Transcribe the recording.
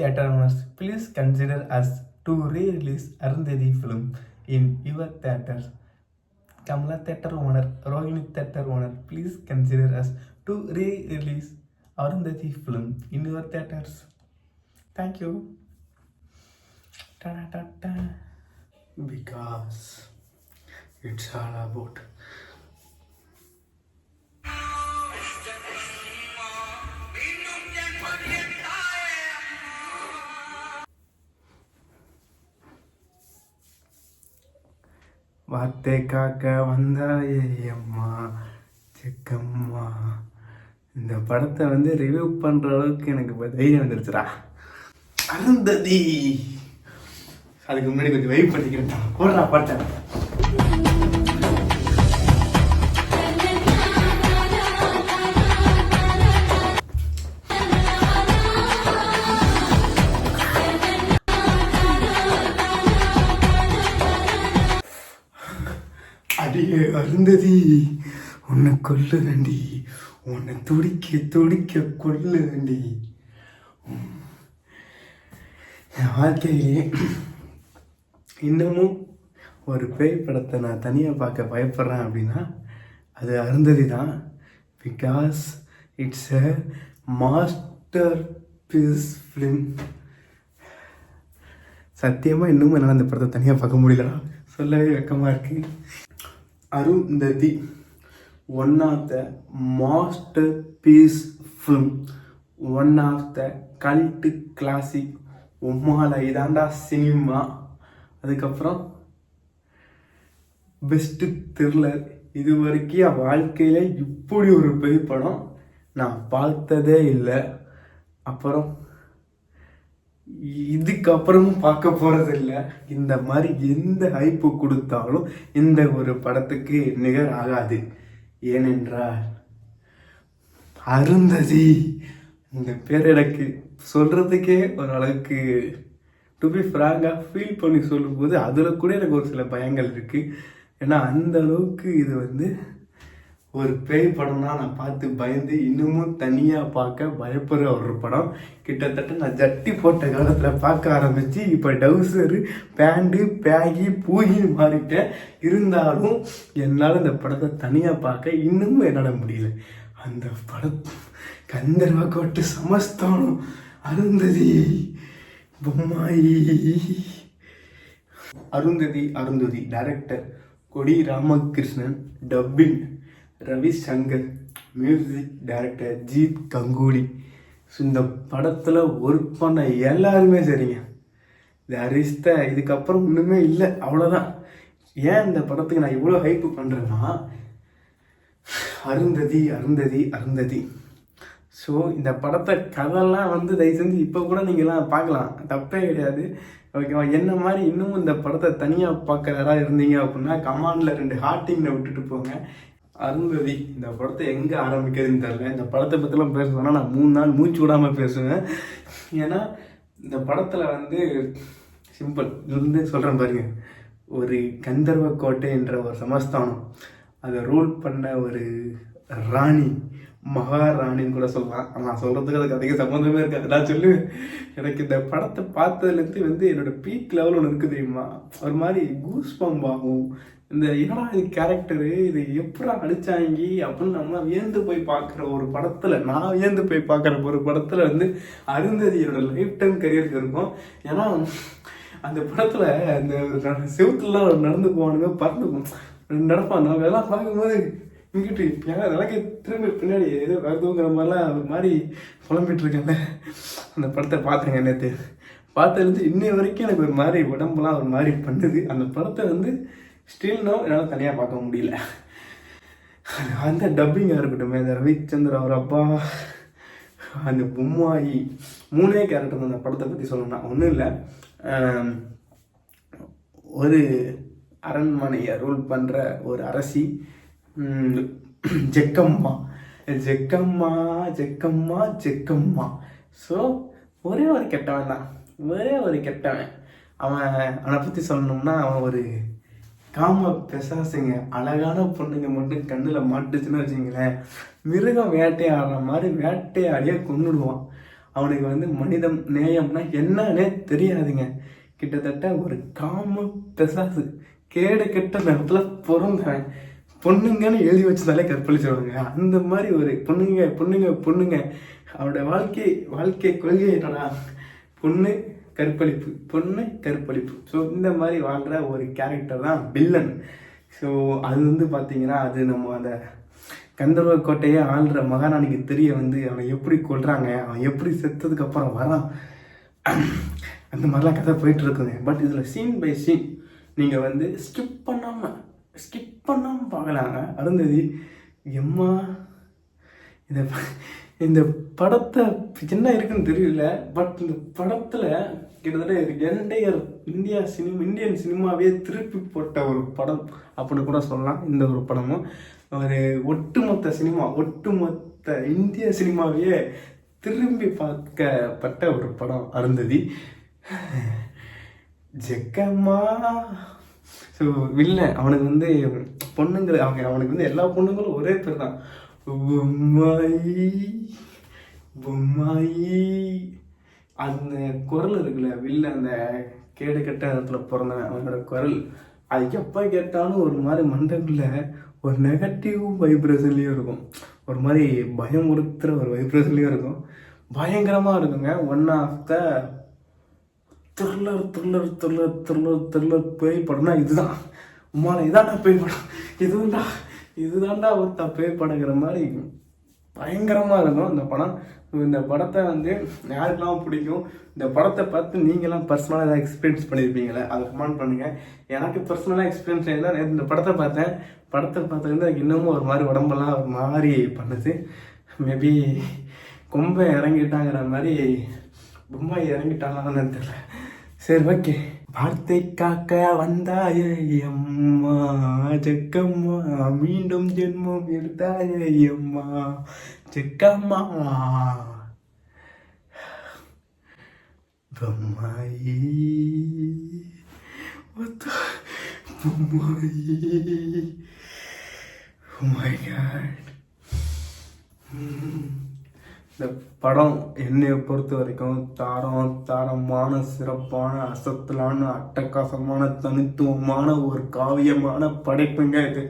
theatre owners, please consider us to re-release Arundhati film in your theaters. Kamala theatre owner, Rohini theatre owner, please consider us to re-release Arundhati film in your theaters. Thank you. Ta-da-da-da. Because it's all about வார்த்தை காக்க வந்தாயே அம்மா செக்கம்மா. இந்த படத்தை வந்து review பண்ணுற அளவுக்கு எனக்கு இப்ப தைரியம் வந்துருச்சுடா. அருந்ததி. அதுக்கு முன்னாடி கொஞ்சம் வெயிட் பண்ணிக்கிறேன் போடுறா பாட்டேன் உன்னை கொல்ல வேண்டி உன்னை துடிக்க துடிக்க கொல்ல வேண்டி என் வாழ்க்கையிலே இன்னமும் ஒரு பேய் படத்தை நான் தனியாக பார்க்க பயப்படுறேன் அப்படின்னா அது அருந்ததி தான் because it's a masterpiece film சத்தியமாக இன்னமும் என்னால் அந்த படத்தை தனியாக பார்க்க முடியலடா. சொல்லவே வெக்கமாக இருக்குது Arundhati. One of the masterpiece film one of the cult classic உம்மால இதாண்டா சினிமா அதுக்கப்புறம் பெஸ்ட்டு த்ரில்லர் இது வரைக்கும் என் வாழ்க்கையில் இப்படி ஒரு பேய் படம் நான் பார்த்ததே இல்லை. அப்புறம் இதுக்கப்புறமும் பார்க்க போகிறது இல்லை இந்த மாதிரி எந்த ஹைப்பு கொடுத்தாலும் இந்த ஒரு படத்துக்கு நிகர் ஆகாது ஏனென்றால் அருந்ததி. இந்த பேர் எனக்கு சொல்கிறதுக்கே ஓரளவுக்கு டு பி ஃப்ராங்காக ஃபீல் பண்ணி சொல்லும்போது அதில் கூட எனக்கு ஒரு சில பயங்கள் இருக்குது ஏன்னா அந்த அளவுக்கு இது வந்து ஒரு பேய் படம்னா நான் பார்த்து பயந்து இன்னமும் தனியாக பார்க்க பயப்படுற ஒரு படம். கிட்டத்தட்ட நான் ஜட்டி போட்ட காலத்தில் பார்க்க ஆரம்பித்து இப்போ டவுசரு பேண்டு பேகி பூகின்னு மாறிட்டேன். இருந்தாலும் என்னால் இந்த படத்தை தனியாக பார்க்க இன்னமும் என்னால் முடியல. அந்த படம் கந்தர்வ கோட்டு சமஸ்தானம். Arundhati Bommayi. Arundhati Arundhati director Kodi Ramakrishnan dubbing Ravi Shankar music director Jeet Ganguly. So இந்த படத்தில் ஒர்க் பண்ண எல்லாருமே சரிங்க. இந்த அரிஸ்த இதுக்கப்புறம் ஒன்றுமே இல்லை அவ்வளோதான் ஏன் இந்த படத்துக்கு நான் இவ்வளோ ஹைப்பு பண்ணுறேன்னா அருந்ததி அருந்ததி அருந்ததி. ஸோ இந்த படத்தை கதைலாம் வந்து தயவு செஞ்சு இப்போ கூட நீங்கள்லாம் பார்க்கலாம். தப்பே கிடையாது. ஓகேவா? என்ன மாதிரி இன்னும் இந்த படத்தை தனியாக பார்க்குறதா இருந்தீங்க அப்படின்னா கமாண்டில் ரெண்டு ஹார்ட்டிங்கில் விட்டுட்டு போங்க. அருந்ததி இந்த படத்தை எங்கே ஆரம்பிக்கிறதுன்னு தெரில இந்த படத்தை பற்றிலாம் பேசணும்னா நான் மூணு நாள் மூச்சு விடாமல் பேசுவேன். ஏன்னா இந்த படத்தில் வந்து சிம்பிள் இருந்து சொல்கிறேன் பாருங்க. ஒரு கந்தர்வ கோட்டை என்ற ஒரு சமஸ்தானம். அதை ரூல் பண்ண ஒரு ராணி. மகாராணின்னு கூட சொல்லலாம் நான் சொல்கிறதுக்கு அதுக்கு அதிக சம்மந்தமே இருக்காது. நான் சொல்லுவேன் எனக்கு இந்த படத்தை பார்த்ததுலேருந்து வந்து என்னோட பீக் லெவல் ஒன்று இருக்குது தெரியுமா? ஒரு மாதிரி கூஸ் பம்ப் ஆகும். இந்த என்னடா இது கேரக்டரு இது எப்படா அடிச்சாங்க அப்படின்னு நம்ம வியந்து போய் பார்க்குற ஒரு படத்தில் நான் வியந்து போய் பார்க்குற ஒரு படத்தில் வந்து அருந்ததி என்னோட லைஃப் டைம் கரியருக்கு இருக்கும். ஏன்னா அந்த படத்தில் அந்த செவுத்துலாம் நடந்து போவானுங்க பறந்து நடப்பான் நான் எல்லாம் பார்க்கும்போது இங்கிட்டு யார் எனக்கு திரும்பி பின்னாடி ஏதோ வருதுங்கிற மாதிரிலாம் ஒரு மாதிரி புலம்பிட்டு இருக்கேன்ல அந்த படத்தை பார்த்துருங்க நேற்று பார்த்ததுலேருந்து இன்னை வரைக்கும் எனக்கு ஒரு மாதிரி உடம்புலாம் ஒரு மாதிரி பண்ணுது. அந்த படத்தை வந்து ஸ்டில் என்னால் தனியாக பார்க்க முடியல. அந்த டப்பிங்காக இருக்கட்டும் அந்த ரவிச்சந்திர அவர் அப்பா அந்த பொம்மாயி மூணே கேரக்டர் அந்த படத்தை பற்றி சொல்லணும்னா. ஒன்றும் இல்லை. ஒரு அரண்மனையை ரூல் பண்ணுற ஒரு அரசி ஜெக்கம்மா. ஜெக்கம்மா ஜெக்கம்மா ஜெக்கம்மா. ஸோ ஒரே ஒரு கெட்டவன் தான். ஒரே ஒரு கெட்டவன். அவன் அவனை பற்றி சொல்லணும்னா அவன் ஒரு காம பெசாசுங்க. அழகான பொண்ணுங்க மட்டும் கண்ணில் மாட்டுச்சுன்னு வச்சுங்களேன் மிருகம் வேட்டையாடுற மாதிரி வேட்டையாடியே கொண்டுடுவான் அவனுக்கு வந்து மனிதம் நேயம்னா என்னன்னே தெரியாதுங்க. கிட்டத்தட்ட ஒரு காம பெசாசு. கேடு கெட்ட நேரத்தில் பிறந்தவன் பொண்ணுங்கன்னு எழுதி வச்சதாலே கற்பழிச்சிருவாங்க அந்த மாதிரி ஒரு பொண்ணுங்க பொண்ணுங்க பொண்ணுங்க. அவனோட வாழ்க்கை வாழ்க்கை கொள்கை என்னன்னா பொண்ணு கற்பழிப்பு பொண்ணு கற்பழிப்பு. ஸோ இந்த மாதிரி வாழ்கிற ஒரு கேரக்டர் தான் வில்லன் ஸோ அது வந்து பார்த்தீங்கன்னா அது நம்ம அந்த கந்தர்வ கோட்டையை ஆள்ற மகாராணிக்கு தெரிய வந்து அவன் எப்படி கொள்றாங்க அவன் எப்படி செத்ததுக்கு அப்புறம் வரான். அந்த மாதிரிலாம் கதை போயிட்டு இருக்குங்க. பட் இதில் சீன் பை சீன் நீங்கள் வந்து ஸ்கிப் பண்ணாமல் ஸ்கிப் பண்ணாமல் பார்க்கலாங்க அருந்ததி எம்மா இந்த இந்த படத்தை என்ன இருக்குன்னு தெரியல பட் இந்த படத்தில் கிட்டத்தட்ட என்டையர் இந்தியா சினிமா இந்தியன் சினிமாவே திருப்பி போட்ட ஒரு படம் அப்படின்னு கூட சொல்லலாம். இந்த ஒரு படமும் ஒரு ஒட்டுமொத்த சினிமா ஒட்டுமொத்த இந்திய சினிமாவையே திரும்பி பார்க்கப்பட்ட ஒரு படம். அருந்ததி ஜெக்கம்மா ஸோ வில்லன் அவனுக்கு வந்து பொண்ணுங்களை அவங்க அவனுக்கு வந்து எல்லா பொண்ணுங்களும் ஒரே பேர் தான் பொம்மாயி பொம்மாயி. அந்த குரல் இருக்குல்ல வில்ல அந்த கேடு கெட்ட இடத்துல பிறந்தவன் அவனோட குரல். அது எப்போ கேட்டாலும் ஒரு மாதிரி மண்டக்குள்ள ஒரு நெகட்டிவ் வைப்ரேஷன்லேயும் இருக்கும். ஒரு மாதிரி பயமுறுத்துகிற ஒரு வைப்ரேஷன்லேயும் இருக்கும். பயங்கரமாக இருக்குங்க. One of the thriller thriller thriller thriller thriller பேய் படம்னா இதுதான். உமால இதான்டா பேய் படம். இதுதான்டா இதுதான்டா ஒருத்தா பேய் படங்கிற மாதிரி பயங்கரமாக இருக்கும் இந்த படம். இந்த படத்தை வந்து யாருக்கெல்லாம் பிடிக்கும்? இந்த படத்தை பார்த்து நீங்களாம் பர்சனலாக ஏதாவது எக்ஸ்பீரியன்ஸ் பண்ணியிருப்பீங்களே அதை கமெண்ட் பண்ணுங்கள் எனக்கு பர்சனலாக எக்ஸ்பீரியன்ஸ் இருந்தால் நேற்று இந்த படத்தை பார்த்தேன். படத்தை பார்த்ததுலேருந்து எனக்கு இன்னமும் ஒரு மாதிரி உடம்பெல்லாம் ஒரு மாதிரி பண்ணுது மேபி கொம்பை இறங்கிட்டாங்கிற மாதிரி பொம்மை இறங்கிட்டாங்கன்னு தெரியல. சரி ஓகே வார்த்தை காக்க வந்தாய அம்மா ஜக்கம்மா மீண்டும் ஜென்மம் எடுத்தாய அம்மா ஜக்கம்மா. பொம்மாயி ஒத்த பொம்மாயி. Oh my god. Hmm. இந்த படம் என்னை பொறுத்த வரைக்கும் தாரம் தாரமான சிறப்பான அசத்தலான அட்டகாசமான தனித்துவமான ஒரு காவியமான படைப்புங்க இது.